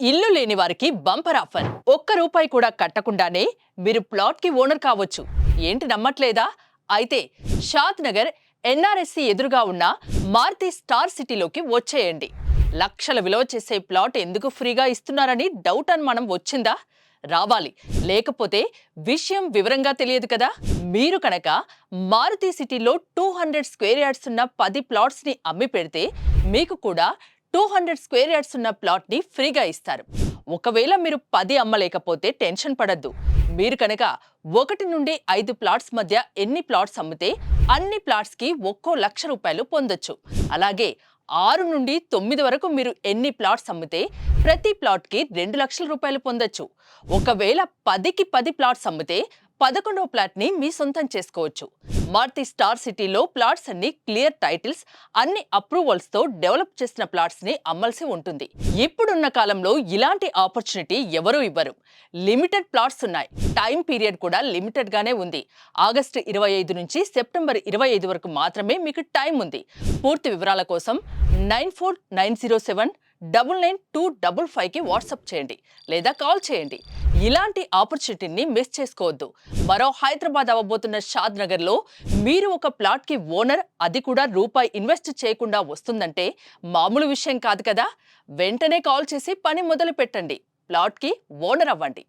ఇల్లు లేని వారికి బంపర్ ఆఫర్. ఒక్క రూపాయి కూడా కట్టకుండానే మీరు ప్లాట్కి ఓనర్ కావచ్చు. ఏంటి నమ్మట్లేదా? అయితే షాద్ నగర్ ఎన్ఆర్ఎస్సి ఎదురుగా ఉన్న మారుతి స్టార్ సిటీలోకి వచ్చేయండి. లక్షల విలువ చేసే ప్లాట్ ఎందుకు ఫ్రీగా ఇస్తున్నారని డౌట్ అనుమానం వచ్చిందా? రావాలి. లేకపోతే విషయం వివరంగా తెలియదు కదా? మీరు కనుక మారుతి సిటీలో టూ హండ్రెడ్ స్క్వేర్ యార్డ్స్ ఉన్న పది ప్లాట్స్ని అమ్మి పెడితే మీకు కూడా టూ హండ్రెడ్ స్క్వేర్ యార్డ్స్ ఉన్న ప్లాట్ని ఫ్రీగా ఇస్తారు. ఒకవేళ మీరు పది అమ్మలేకపోతే టెన్షన్ పడద్దు. మీరు కనుక ఒకటి నుండి ఐదు ప్లాట్స్ మధ్య ఎన్ని ప్లాట్స్ అమ్మితే అన్ని ప్లాట్స్కి ఒక్కో లక్ష రూపాయలు పొందొచ్చు. అలాగే ఆరు నుండి తొమ్మిది వరకు మీరు ఎన్ని ప్లాట్స్ అమ్మితే ప్రతి ప్లాట్కి రెండు లక్షల రూపాయలు పొందొచ్చు. ఒకవేళ పదికి పది ప్లాట్స్ అమ్మితే పదకొండవ ప్లాట్ని మీ సొంతం చేసుకోవచ్చు. మారుతి స్టార్ సిటీలో ప్లాట్స్ అన్ని క్లియర్ టైటిల్స్ అన్ని అప్రూవల్స్తో డెవలప్ చేసిన ప్లాట్స్ని అమ్మాల్సి ఉంటుంది. ఇప్పుడున్న కాలంలో ఇలాంటి ఆపర్చునిటీ ఎవరూ ఇవ్వరు. లిమిటెడ్ ప్లాట్స్ ఉన్నాయి. టైం పీరియడ్ కూడా లిమిటెడ్గానే ఉంది. ఆగస్టు ఇరవై ఐదు నుంచి సెప్టెంబర్ ఇరవై ఐదు వరకు మాత్రమే మీకు టైం ఉంది. పూర్తి వివరాల కోసం nine four nine zero seven double nine two double ఫైవ్కి వాట్సాప్ చేయండి లేదా కాల్ చేయండి. ఇలాంటి ఆపర్చునిటీని మిస్ చేసుకోవద్దు. మరో హైదరాబాద్ అవ్వబోతున్న షాద్ నగర్లో మీరు ఒక ప్లాట్కి ఓనర్ అది కూడా రూపాయి ఇన్వెస్ట్ చేయకుండా వస్తుందంటే మామూలు విషయం కాదు కదా. వెంటనే కాల్ చేసి పని మొదలు పెట్టండి ప్లాట్కి ఓనర్ అవ్వండి.